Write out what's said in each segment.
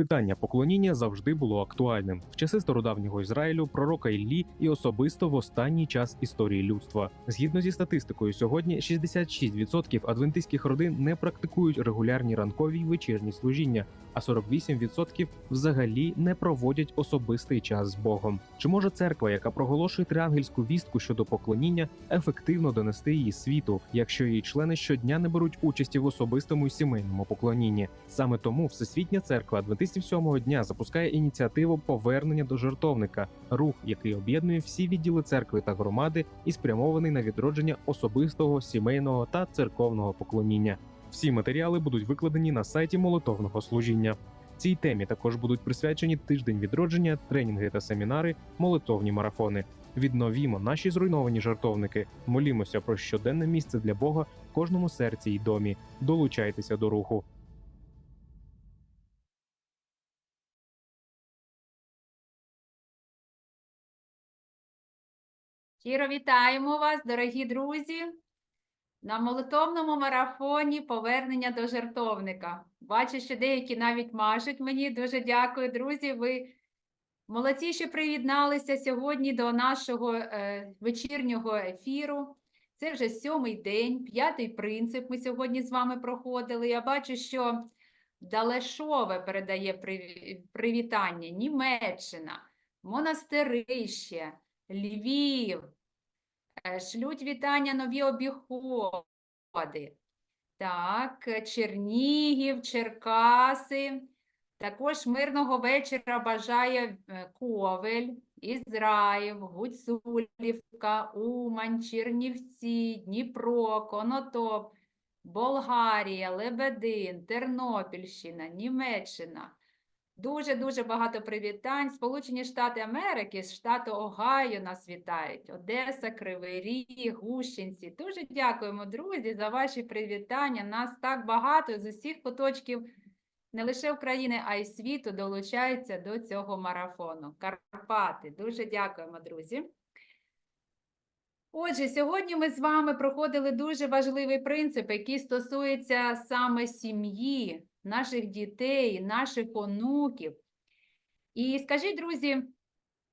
Питання поклоніння завжди було актуальним в часи стародавнього Ізраїлю, пророка Іллі і особисто в останній час історії людства. Згідно зі статистикою, сьогодні 66% адвентистських родин не практикують регулярні ранкові й вечірні служіння, а 48% взагалі не проводять особистий час з Богом. Чи може церква, яка проголошує триангельську вістку щодо поклоніння, ефективно донести її світу, якщо її члени щодня не беруть участі в особистому й сімейному поклонінні? Саме тому Всесвітня церква адвентистів сьомого дня запускає ініціативу повернення до жертовника, рух, який об'єднує всі відділи церкви та громади і спрямований на відродження особистого, сімейного та церковного поклоніння. Всі матеріали будуть викладені на сайті молитовного служіння. Цій темі також будуть присвячені тиждень відродження, тренінги та семінари, молитовні марафони. Відновімо наші зруйновані жартовники. Молімося про щоденне місце для Бога в кожному серці й домі. Долучайтеся до руху. Щиро вітаємо вас, дорогі друзі, на молитовному марафоні повернення до жертовника. Бачу, що деякі навіть мажуть мені. Дуже дякую, друзі. Ви молодці, що приєдналися сьогодні до нашого е, вечірнього ефіру. Це вже сьомий день, п'ятий принцип. Ми сьогодні з вами проходили. Я бачу, що Далешове передає привітання, Німеччина, Монастирище. Львів, шлють вітання нові обіходи. Так, е, Чернігів, Черкаси. Також мирного вечора бажає е, Ковель, Ізраїв, Гуцулівка, Умань, Чернівці, Дніпро, Конотоп, Болгарія, Лебедин, Тернопільщина, Німеччина. Дуже-дуже багато привітань. Сполучені Штати Америки, з штату Огайо нас вітають. Одеса, Кривий Ріг, Гущинці. Дуже дякуємо, друзі, за ваші привітання. Нас так багато з усіх куточків не лише України, а й світу долучаються до цього марафону. Карпати. Дуже дякуємо, друзі. Отже, сьогодні ми з вами проходили дуже важливий принцип, який стосується саме сім'ї, наших дітей, наших онуків. І скажіть, друзі,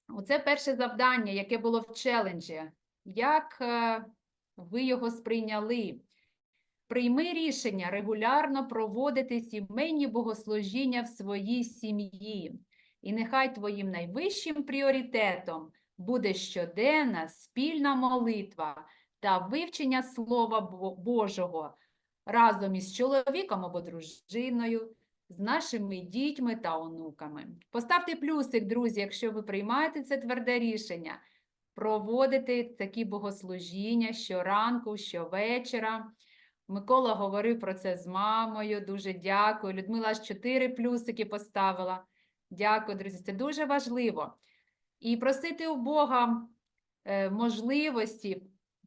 оце перше завдання, яке було в челенджі. Як е, ви його сприйняли? Прийми рішення регулярно проводити сімейні богослужіння в своїй сім'ї. І нехай твоїм найвищим пріоритетом буде щоденна спільна молитва та вивчення Слова Божого разом із чоловіком або дружиною, з нашими дітьми та онуками. Поставте плюсик, друзі, якщо ви приймаєте це тверде рішення, проводити такі богослужіння щоранку, щовечора. Микола говорив про це з мамою. Дуже дякую. Людмила аж чотири плюсики поставила. Дякую, друзі. Це дуже важливо. І просити у Бога е, можливості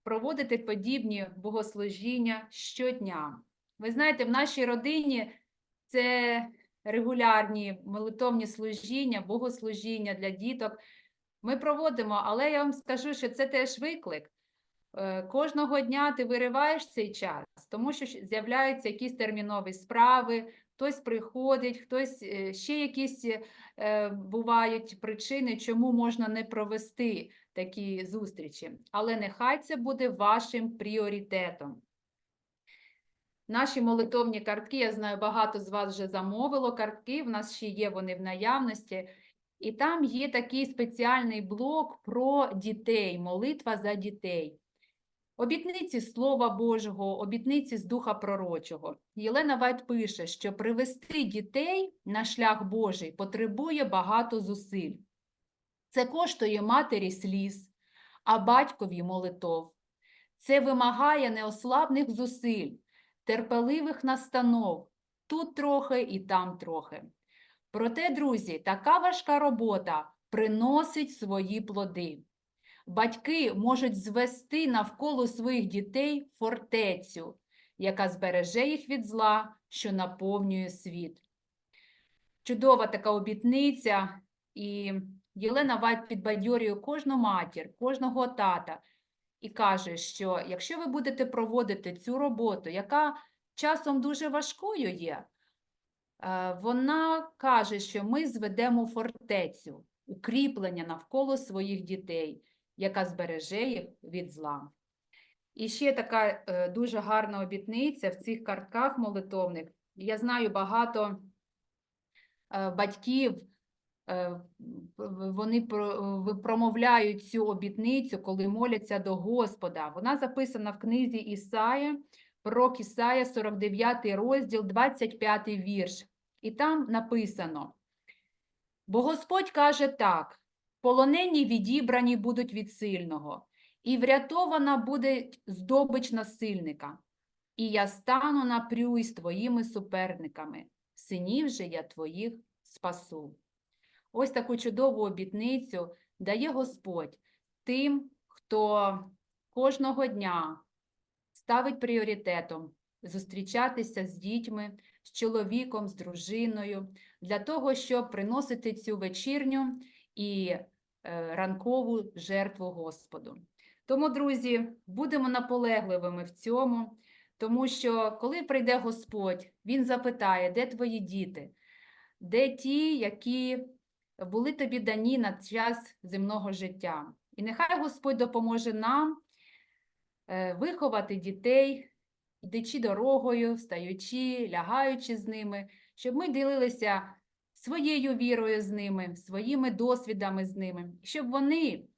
проводити подібні богослужіння щодня. Ви знаєте, в нашій родині це регулярні молитовні служіння, богослужіння для діток. Ми проводимо, але я вам скажу, що це теж виклик. Е, Кожного дня ти вириваєш цей час, тому що з'являються якісь термінові справи, хтось приходить, хтось е, ще якісь е, бувають причини, чому можна не провести такі зустрічі. Але нехай це буде вашим пріоритетом. Наші молитовні картки, я знаю, багато з вас вже замовило картки, в нас ще є вони в наявності. І там є такий спеціальний блок про дітей, молитва за дітей. Обітниці Слова Божого, обітниці з Духа Пророчого. Єлена Вайт пише, що привести дітей на шлях Божий потребує багато зусиль. Це коштує матері сліз, а батькові молитов. Це вимагає неослабних зусиль, терпеливих настанов, тут трохи і там трохи. Проте, друзі, така важка робота приносить свої плоди. Батьки можуть звести навколо своїх дітей фортецю, яка збереже їх від зла, що наповнює світ. Чудова така обітниця, і Єлена Вайт підбадьорює кожну матір, кожного тата і каже, що якщо ви будете проводити цю роботу, яка часом дуже важкою є, Е, Вона каже, що ми зведемо фортецю, укріплення навколо своїх дітей, яка збереже їх від зла. І ще така е, дуже гарна обітниця в цих картках молитовних. Я знаю багато е, батьків, вони промовляють цю обітницю, коли моляться до Господа. Вона записана в книзі Ісая, пророк Ісая, 49 розділ, 25 вірш. І там написано: Бо Господь каже так: полонені відібрані будуть від сильного, і врятована буде здобич насильника. І я стану напрю з твоїми суперниками, синів же я твоїх спасу. Ось таку чудову обітницю дає Господь тим, хто кожного дня ставить пріоритетом зустрічатися з дітьми, з чоловіком, з дружиною, для того, щоб приносити цю вечірню і е, ранкову жертву Господу. Тому, друзі, будемо наполегливими в цьому, тому що коли прийде Господь, Він запитає, де твої діти, де ті, які були тобі дані на час земного життя. І нехай Господь допоможе нам е, виховати дітей, йдучи дорогою, встаючи, лягаючи з ними, щоб ми ділилися своєю вірою з ними, своїми досвідами з ними, щоб вони,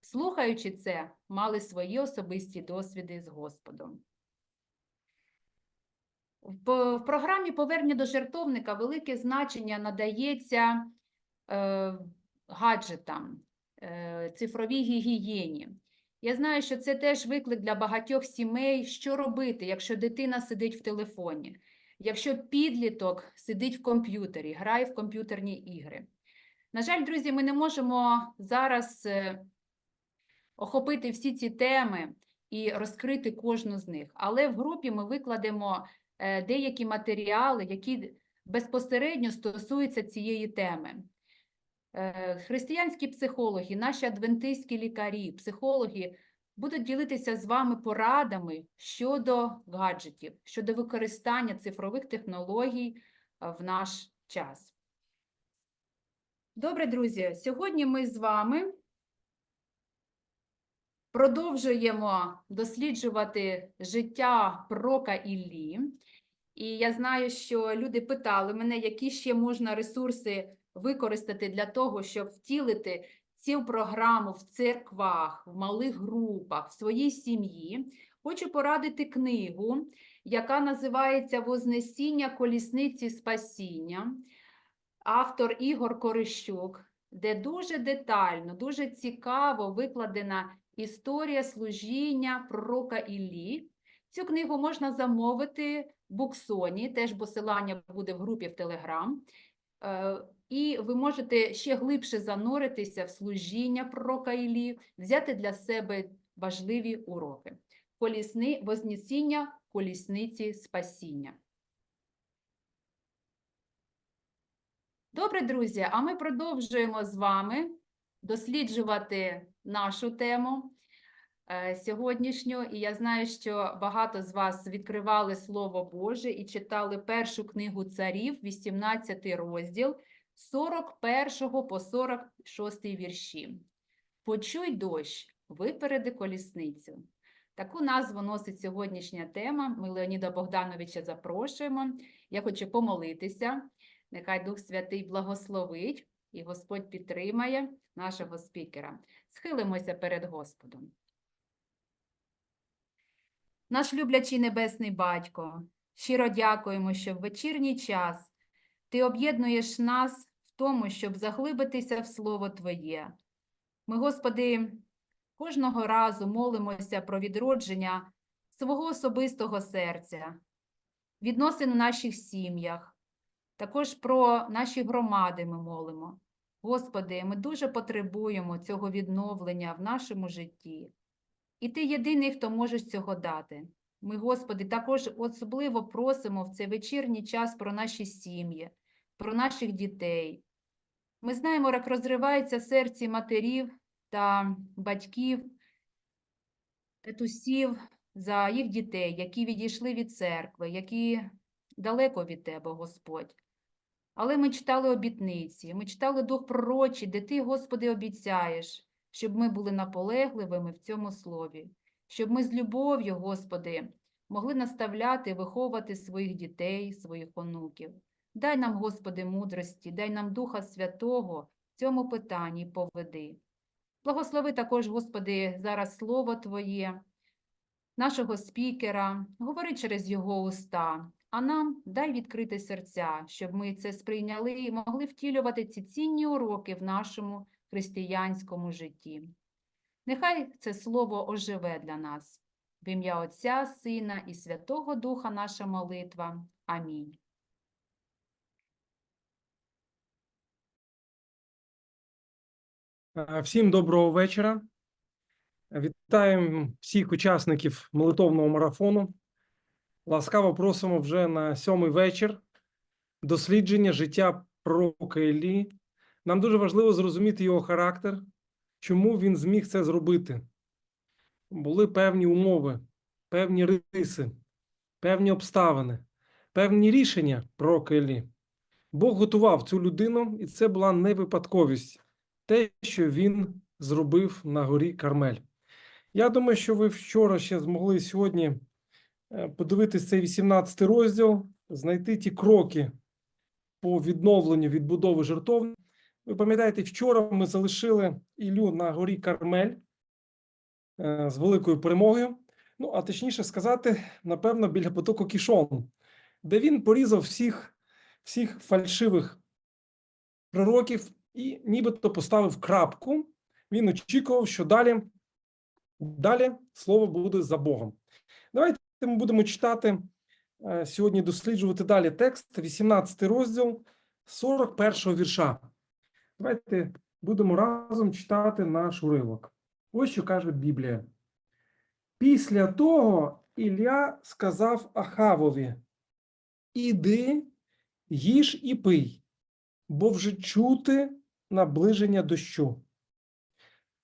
слухаючи це, мали свої особисті досвіди з Господом. В програмі Повернення до жертовника велике значення надається гаджетам, е, цифровій гігієні. Я знаю, що це теж виклик для багатьох сімей, що робити, якщо дитина сидить в телефоні, якщо підліток сидить в комп'ютері, грає в комп'ютерні ігри. На жаль, друзі, ми не можемо зараз е, охопити всі ці теми і розкрити кожну з них. Але в групі ми викладемо е, деякі матеріали, які безпосередньо стосуються цієї теми. Е, Християнські психологи, наші адвентистські лікарі, психологи будуть ділитися з вами порадами щодо гаджетів, щодо використання цифрових технологій е, в наш час. Добре, друзі, сьогодні ми з вами продовжуємо досліджувати життя пророка Іллі. І я знаю, що люди питали мене, які ще можна ресурси використати для того, щоб втілити цю програму в церквах, в малих групах, в своїй сім'ї. Хочу порадити книгу, яка називається Вознесіння колісниці спасіння, автор Ігор Корищук, де дуже детально, дуже цікаво викладена історія служіння пророка Іллі. Цю книгу можна замовити в Буксоні, теж посилання буде в групі в Телеграм. Е, І ви можете ще глибше зануритися в служіння пророка Іллі, взяти для себе важливі уроки. Колісни, Вознесіння колісниці спасіння. Добре, друзі, а ми продовжуємо з вами досліджувати нашу тему сьогоднішню. І я знаю, що багато з вас відкривали Слово Боже і читали першу книгу царів, 18 розділ, з 41 по 46 вірші. Почуй дощ, випереди колісницю. Таку назву носить сьогоднішня тема. Ми Леоніда Богдановича запрошуємо. Я хочу помолитися. Нехай Дух Святий благословить і Господь підтримає нашого спікера. Схилимося перед Господом. Наш люблячий Небесний Батько, щиро дякуємо, що в вечірній час Ти об'єднуєш нас в тому, щоб заглибитися в Слово Твоє. Ми, Господи, кожного разу молимося про відродження свого особистого серця, відносин у наших сім'ях, також про наші громади ми молимо. Господи, ми дуже потребуємо цього відновлення в нашому житті. І Ти єдиний, хто може цього дати. Ми, Господи, також особливо просимо в цей вечірній час про наші сім'ї, про наших дітей. Ми знаємо, як розривається серці матерів та батьків, татусів за їх дітей, які відійшли від церкви, які далеко від Тебе, Господь. Але ми читали обітниці, ми читали дух пророчий, де ти, Господи, обіцяєш, щоб ми були наполегливими в цьому слові, щоб ми з любов'ю, Господи, могли наставляти, виховувати своїх дітей, своїх онуків. Дай нам, Господи, мудрості, дай нам Духа Святого в цьому питанні поведи. Благослови також, Господи, зараз Слово Твоє, нашого спікера, говори через його уста, а нам дай відкрити серця, щоб ми це сприйняли і могли втілювати ці цінні уроки в нашому християнському житті. Нехай це слово оживе для нас. В ім'я Отця, Сина і Святого Духа наша молитва. Амінь. Е, Всім доброго вечора. Вітаємо всіх учасників молитовного марафону. Ласкаво просимо вже на сьомий вечір дослідження життя пророка Іллі. Нам дуже важливо зрозуміти його характер, чому він зміг це зробити. Були певні умови, певні риси, певні обставини, певні рішення пророка Іллі. Бог готував цю людину, і це була не випадковість те, що він зробив на горі Кармель. Я думаю, що ви вчора ще змогли сьогодні е, подивитись цей 18 розділ, знайти ті кроки по відновленню відбудови жертовни. Ви пам'ятаєте, вчора ми залишили Ілю на горі Кармель е, з великою перемогою. Ну, а точніше сказати, напевно, біля потоку Кішон, де він порізав всіх, всіх фальшивих пророків і нібито поставив крапку. Він очікував, що далі, далі слово буде за Богом. Давайте ми будемо читати е, сьогодні, досліджувати далі текст, 18 розділ 41 вірша. Давайте будемо разом читати наш уривок. Ось що каже Біблія. Після того Ілля сказав Ахавові: Іди, їж і пий, бо вже чути наближення дощу.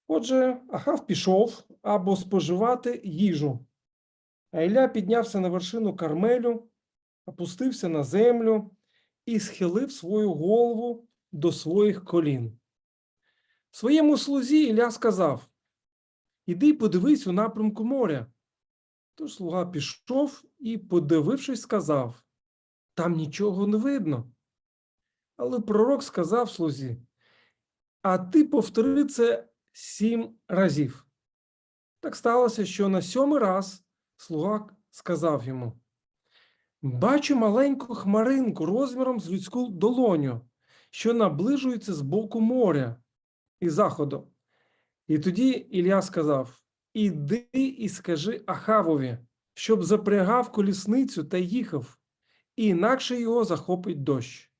Отже, Ахав пішов або споживати їжу. А Ілля піднявся на вершину Кармелю, опустився на землю і схилив свою голову до своїх колін. Своєму слузі Ілля сказав: Іди подивись у напрямку моря. Тож слуга пішов і, подивившись, сказав: Там нічого не видно. Але пророк сказав слузі: А ти повтори це сім разів. Так сталося, що на сьомий раз слуга сказав йому: Бачу маленьку хмаринку розміром з людську долоню, що наближується з боку моря і заходу. І тоді Ілля сказав: Іди і скажи Ахавові, щоб запрягав колісницю та їхав, і інакше його захопить дощ.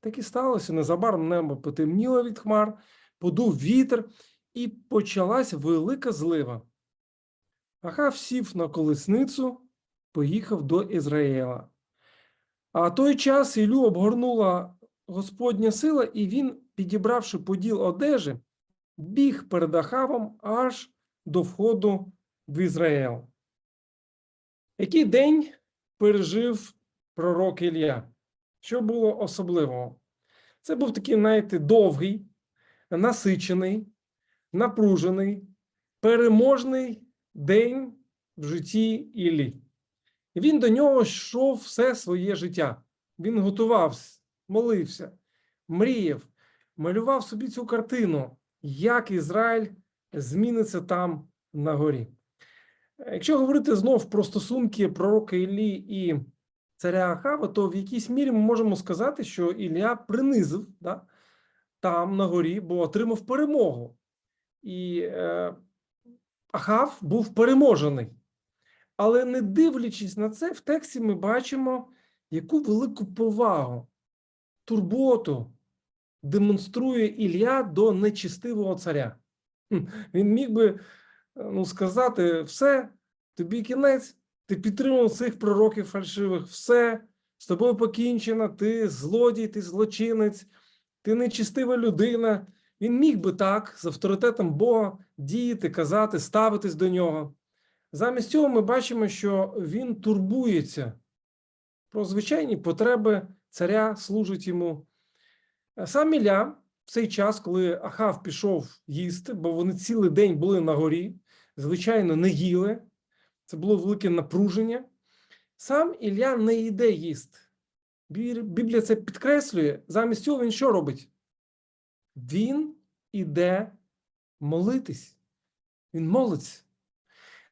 Так і сталося. Незабаром небо потемніло від хмар, подув вітер, і почалась велика злива. Ахав сів на колесницю, поїхав до Ізраїла. А той час Ілю обгорнула Господня сила, і він, підібравши поділ одежі, біг перед Ахавом аж до входу в Ізраїл. Який день пережив пророк Ілля? Що було особливого? Це був такий, знаєте, довгий, насичений, напружений, переможний день в житті Іллі. Він до нього йшов все своє життя. Він готувався, молився, мріяв, малював собі цю картину, як Ізраїль зміниться там на горі. Якщо говорити знов про стосунки пророка Іллі і царя Ахава, то в якійсь мірі ми можемо сказати, що Ілля принизив да, там на горі, бо отримав перемогу. І е, Ахав був переможений. Але не дивлячись на це, в тексті ми бачимо, яку велику повагу, турботу демонструє Ілля до нечистивого царя. Він міг би ну, сказати: все, тобі кінець, ти підтримав цих пророків фальшивих, все, з тобою покінчено, ти злодій, ти злочинець, ти нечистива людина. Він міг би так з авторитетом Бога діяти, казати, ставитись до нього. Замість цього ми бачимо, що він турбується про звичайні потреби царя, служить йому, Е, Сам Ілля в цей час, коли Ахав пішов їсти, бо вони цілий день були на горі, звичайно, не їли. Це було велике напруження. Сам Ілля не йде їсти. Біблія це підкреслює. Замість цього він що робить? Він іде молитись. Він молиться.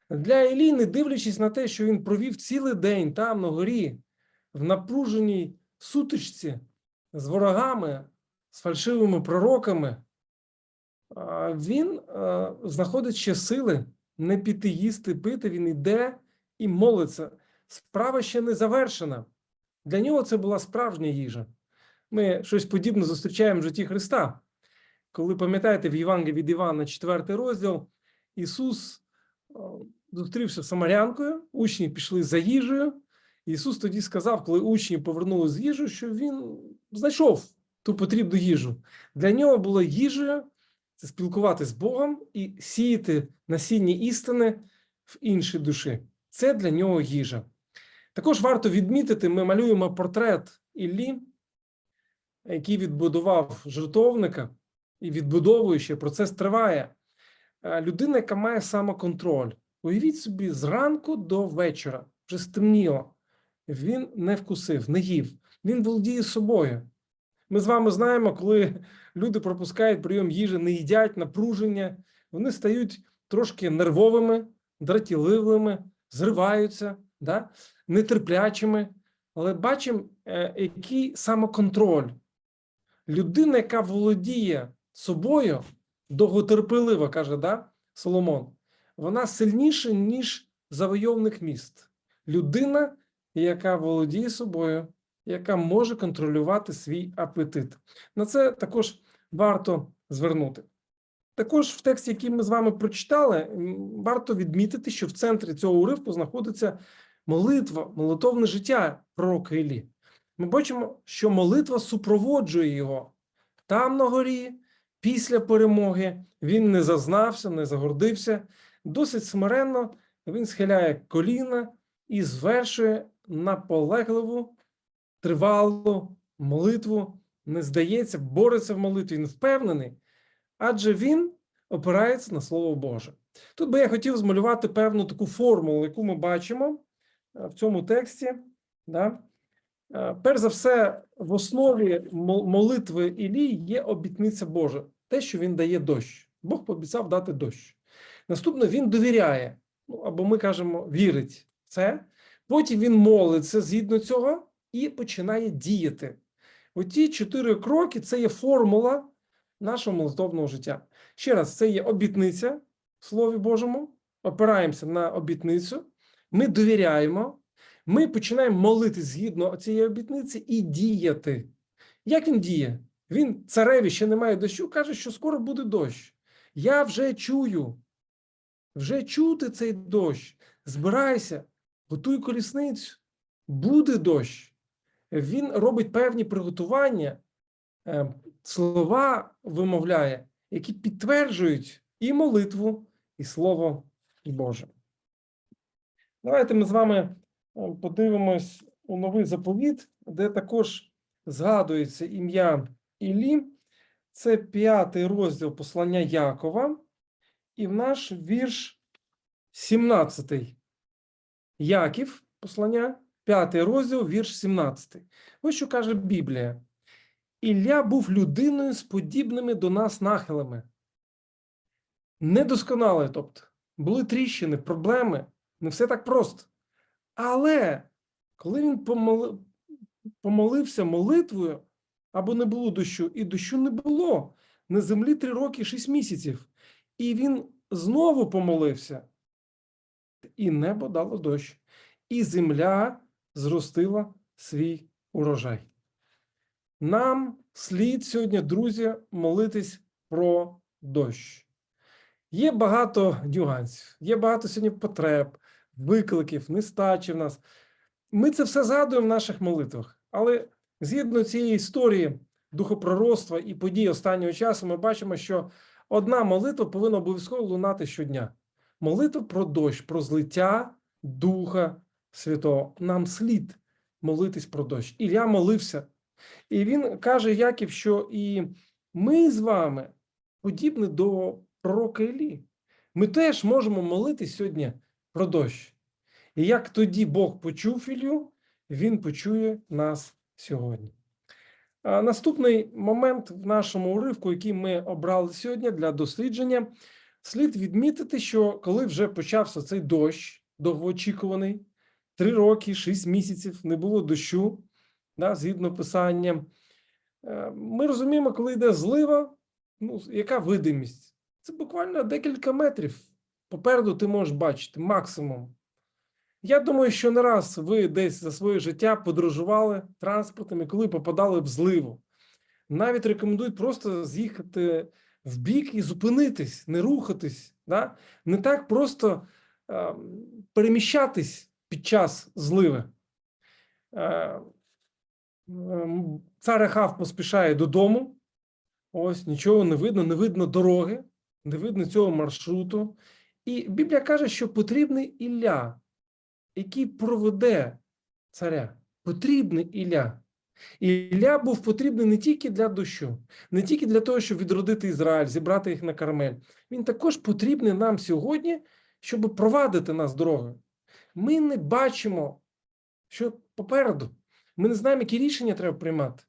Для Іллі, не дивлячись на те, що він провів цілий день там на горі, в напруженій сутичці з ворогами, з фальшивими пророками, він знаходить ще сили не піти їсти, пити. Він іде і молиться. Справа ще не завершена. Для нього це була справжня їжа. Ми щось подібне зустрічаємо в житті Христа. Коли пам'ятаєте, в Євангелії від Івана, 4 розділ, Ісус зустрівся з Самарянкою, учні пішли за їжею. Ісус тоді сказав, коли учні повернули з їжею, що він знайшов ту потрібну їжу. Для нього було їжею це спілкуватися з Богом і сіяти насіння істини в інші душі. Це для нього їжа. Також варто відмітити, ми малюємо портрет Іллі, який відбудував жертовника і відбудовує ще процес триває. Е, Людина, яка має самоконтроль. Уявіть собі, зранку до вечора, вже стемніло. Він не вкусив, не їв. Він володіє собою. Ми з вами знаємо, коли люди пропускають прийом їжі, не їдять напруження, вони стають трошки нервовими, дратівливими, зриваються, да? нетерплячими. Але бачимо, е, який самоконтроль. Людина, яка володіє собою, довготерпелива, каже да? Соломон, вона сильніша, ніж завойовник міст. Людина, яка володіє собою, яка може контролювати свій апетит. На це також варто звернути. Також в тексті, який ми з вами прочитали, варто відмітити, що в центрі цього уривку знаходиться молитва, молитовне життя пророка Іллі. Ми бачимо, що молитва супроводжує його там на горі, після перемоги. Він не зазнався, не загордився. Досить смиренно він схиляє коліна і звершує наполегливу, тривалу молитву, не здається, бореться в молитві, він впевнений, адже він опирається на Слово Боже. Тут би я хотів змалювати певну таку формулу, яку ми бачимо е, в цьому тексті. Да? Е, Перш за все, в основі молитви Ілії є обітниця Божа, те, що він дає дощ. Бог пообіцяв дати дощ. Наступно він довіряє, ну або ми кажемо, вірить в це. Потім він молиться згідно цього і починає діяти. Оті чотири кроки це є формула нашого молитовного життя. Ще раз, це є обітниця в Слові Божому. Опираємося на обітницю, ми довіряємо, ми починаємо молити згідно цієї обітниці і діяти. Як він діє? Він цареві ще немає дощу, каже, що скоро буде дощ. Я вже чую, вже чути цей дощ. Збирайся, готуй колісницю, буде дощ. Він робить певні приготування, е, слова вимовляє, які підтверджують і молитву, і Слово Боже. Давайте ми з вами е, подивимось у новий заповіт, де також згадується ім'я Іллі. Це п'ятий розділ послання Якова, і в наш вірш 17. Яків, послання, п'ятий розділ, вірш 17. Ось що каже Біблія. Ілля був людиною з подібними до нас нахилами. Недосконалий, тобто, були тріщини, проблеми, не все так просто. Але коли він помоли- помолився молитвою, або не було дощу, і дощу не було на землі три роки, шість місяців. І він знову помолився, і небо дало дощ, і земля зростила свій урожай. Нам слід сьогодні, друзі, молитись про дощ. Є багато нюансів, є багато сьогодні потреб, викликів, нестачі в нас. Ми це все згадуємо в наших молитвах, але згідно цієї історії духопророцтва і подій останнього часу, ми бачимо, що одна молитва повинна обов'язково лунати щодня. Молитва про дощ, про злиття Духа Святого. Нам слід молитись про дощ. Ілля молився І він каже Яків, що і ми з вами подібні до пророка Іллі. Ми теж можемо молитись сьогодні про дощ. І як тоді Бог почув Ілью, він почує нас сьогодні. Наступний момент в нашому уривку, який ми обрали сьогодні для дослідження, слід відмітити, що коли вже почався цей дощ довгоочікуваний, три роки, шість місяців не було дощу, да, згідно писання, е, ми розуміємо, коли йде злива, ну, яка видимість? Це буквально декілька метрів. Попереду ти можеш бачити максимум. Я думаю, що не раз ви десь за своє життя подорожували транспортом, і коли попадали в зливу. Навіть рекомендують просто з'їхати в бік і зупинитись, не рухатись, да? не так просто е, переміщатись під час зливи. Е, ем, Цар Ахав поспішає додому. Ось нічого не видно, не видно дороги, не видно цього маршруту. І Біблія каже, що потрібний Ілля, який проведе царя. Потрібний Ілля. І Ілля був потрібний не тільки для дощу, не тільки для того, щоб відродити Ізраїль, зібрати їх на Кармель. Він також потрібний нам сьогодні, щоб провадити нас дорогою. Ми не бачимо, що попереду. Ми не знаємо, які рішення треба приймати.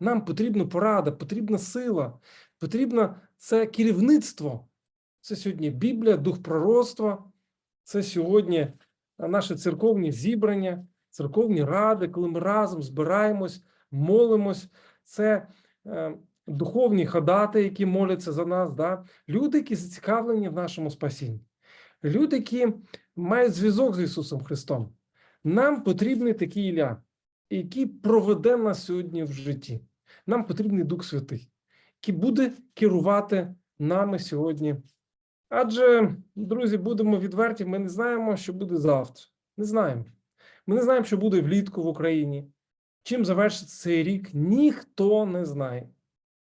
Нам потрібна порада, потрібна сила, потрібно це керівництво. Це сьогодні Біблія, дух пророцтва, це сьогодні наші церковні зібрання, церковні ради, коли ми разом збираємось, молимось. Це е, духовні ходати, які моляться за нас, да? люди, які зацікавлені в нашому спасінні, люди, які мають зв'язок з Ісусом Христом. Нам потрібний такий Ілля, який проведе нас сьогодні в житті. Нам потрібний Дух Святий, який буде керувати нами сьогодні. Адже, друзі, будемо відверті, ми не знаємо, що буде завтра. Не знаємо. Ми не знаємо, що буде влітку в Україні. Чим завершиться цей рік, ніхто не знає.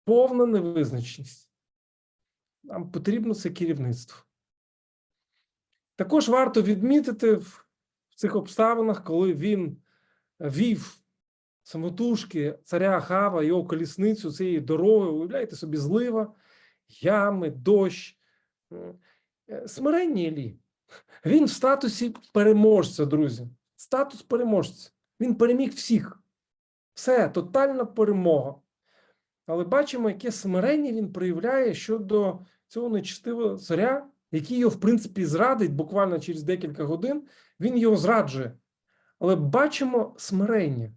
Повна невизначеність. Нам потрібно це керівництво. Також варто відмітити в цих обставинах, коли він вів самотужки царя Хава, його колісницю цієї дороги, уявляєте собі, злива, ями, дощ. Е, Смиренні Іллі. Він в статусі переможця, друзі. Статус переможця. Він переміг всіх. Все, тотальна перемога. Але бачимо, яке смирення він проявляє щодо цього нечистивого царя, який його, в принципі, зрадить буквально через декілька годин. Він його зраджує. Але бачимо смирення.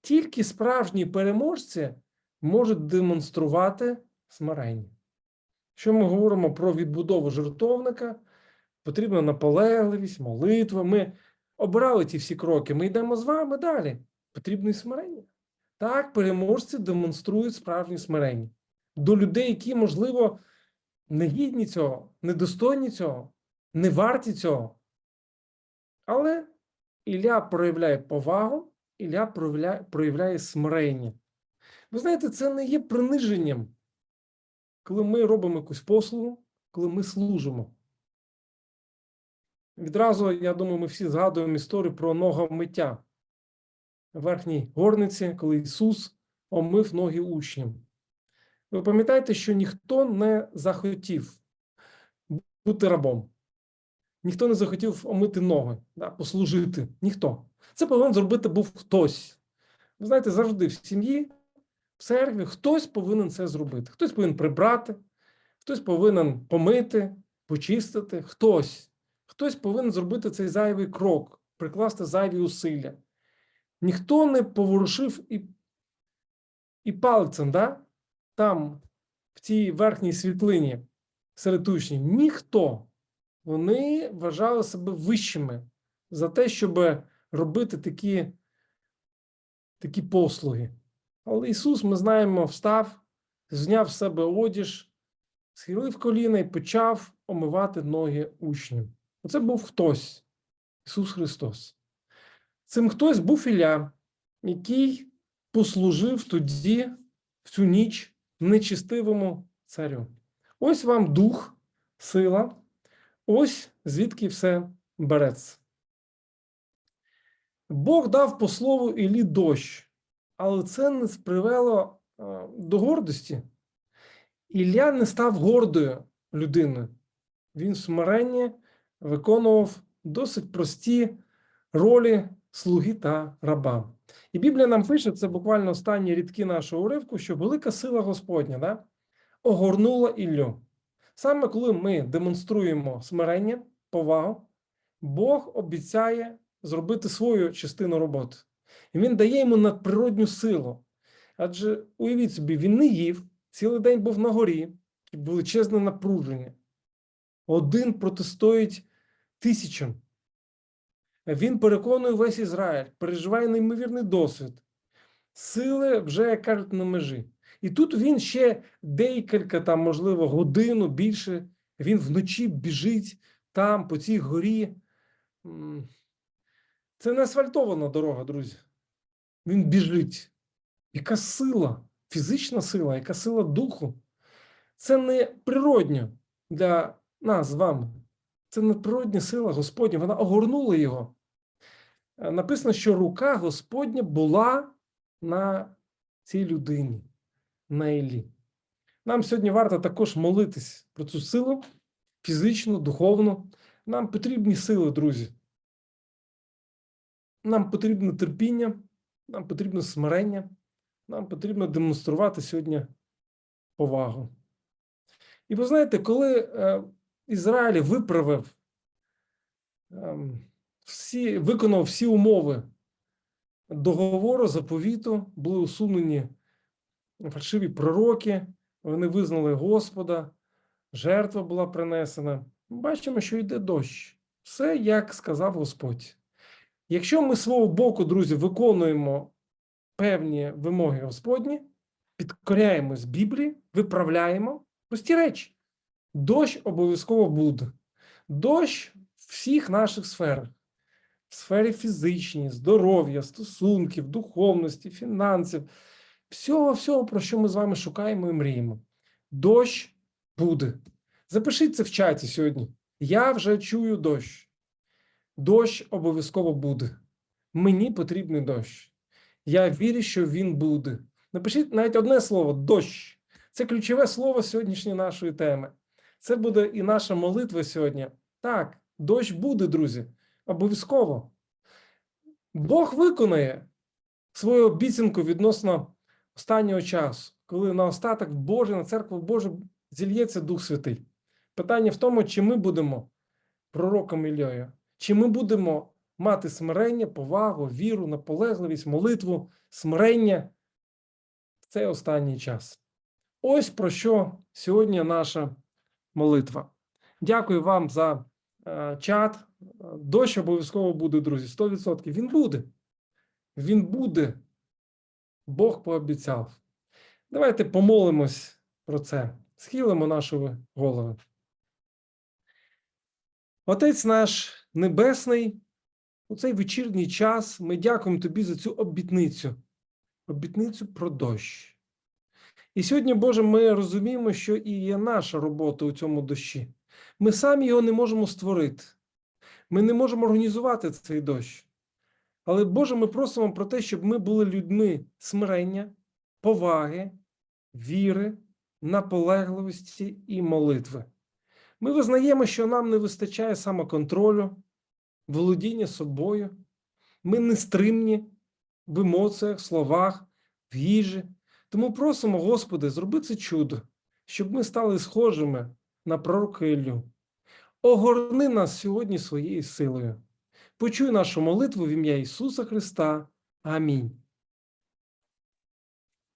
Тільки справжні переможці можуть демонструвати смирення. Якщо ми говоримо про відбудову жертовника, потрібна наполегливість, молитва. Ми обирали ті всі кроки. Ми йдемо з вами далі. Потрібно і смирення. Так, переможці демонструють справжнє смирення до людей, які, можливо, не гідні цього, недостойні цього, не варті цього. Але Ілля проявляє повагу, Ілля проявляє, проявляє смирення. Ви знаєте, це не є приниженням коли ми робимо якусь послугу, коли ми служимо. Відразу, я думаю, ми всі згадуємо історію про ногомиття в верхній горниці, коли Ісус омив ноги учням. Ви пам'ятаєте, що ніхто не захотів бути рабом. Ніхто не захотів омити ноги, да, послужити. Ніхто. Це повинен зробити був хтось. Ви знаєте, завжди в сім'ї в церкві хтось повинен це зробити. Хтось повинен прибрати, хтось повинен помити, почистити, хтось. Хтось повинен зробити цей зайвий крок, прикласти зайві усилля. Ніхто не поворушив і і пальцем, да? там, в цій верхній світлині серед учнів. Ніхто. Вони вважали себе вищими за те, щоб робити такі, такі послуги. Але Ісус, ми знаємо, встав, зняв з себе одіж, схилив коліна і почав омивати ноги учнів. Оце був хтось, Ісус Христос. Цим хтось був Ілля, який послужив тоді, в цю ніч, нечистивому царю. Ось вам дух, сила, ось звідки все береться. Бог дав по слову Іллі дощ. але це не привело е, до гордості. Ілля не став гордою людиною. Він смиренні виконував досить прості ролі слуги та раба. І Біблія нам пише, це буквально останні рядки нашого уривку, що велика сила Господня да, огорнула Іллю. Саме коли ми демонструємо смирення, повагу, Бог обіцяє зробити свою частину роботи. І він дає йому надприродню силу. Адже уявіть собі, він не їв, цілий день був на горі, величезне напруження. Один протистоїть тисячам. Він переконує весь Ізраїль, переживає неймовірний досвід. Сили вже, як кажуть, на межі. І тут він ще декілька, там, можливо, годину більше. Він вночі біжить там, по цій горі. Це не асфальтована дорога, друзі. Він біжить. Яка сила, фізична сила, яка сила духу. Це не природньо для нас з вами. Це надприродня сила Господня, вона огорнула його. Е, Написано, що рука Господня була на цій людині, на Іллі. Нам сьогодні варто також молитись про цю силу фізичну, духовну. Нам потрібні сили, друзі. Нам потрібне терпіння, нам потрібно смирення, нам потрібно демонструвати сьогодні повагу. І ви знаєте, коли е, Ізраїль виправив всі, виконав всі умови договору, заповіту, були усунені фальшиві пророки, вони визнали Господа, жертва була принесена. Бачимо, що йде дощ. Все, як сказав Господь. Якщо ми свого боку, друзі, виконуємо певні вимоги Господні, підкоряємось Біблії, виправляємо прості речі. Дощ обов'язково буде. Дощ в всіх наших сферах. В сфері фізичній, здоров'я, стосунків, духовності, фінансів, всього, всього, про що ми з вами шукаємо і мріємо. Дощ буде. Запишіть це в чаті сьогодні. Я вже чую дощ. Дощ обов'язково буде. Мені потрібний дощ. Я вірю, що він буде. Напишіть навіть одне слово дощ. Це ключове слово сьогоднішньої нашої теми. Це буде і наша молитва сьогодні. Так, дощ буде, друзі. Обов'язково. Бог виконає свою обіцянку відносно останнього часу, коли на остаток Божий, на церкву Божу зільється Дух Святий. Питання в тому, чи ми будемо пророком Іллею, чи ми будемо мати смирення, повагу, віру, наполегливість, молитву, смирення в цей останній час. Ось про що сьогодні наша молитва. Дякую вам за е, чат. Дощ обов'язково буде, друзі, 100%. Він буде. Він буде. Бог пообіцяв. Давайте помолимось про це. Схилимо наші голови. Отець наш Небесний, у цей вечірній час ми дякуємо Тобі за цю обітницю, обітницю про дощ. І сьогодні, Боже, ми розуміємо, що і є наша робота у цьому дощі. Ми самі його не можемо створити. Ми не можемо організувати цей дощ. Але, Боже, ми просимо про те, щоб ми були людьми смирення, поваги, віри, наполегливості і молитви. Ми визнаємо, що нам не вистачає самоконтролю, володіння собою. Ми нестримні в емоціях, словах, в їжі. Тому просимо, Господи, зроби це чудо, щоб ми стали схожими на пророка Іллю. Огорни нас сьогодні своєю силою. Почуй нашу молитву в ім'я Ісуса Христа. Амінь.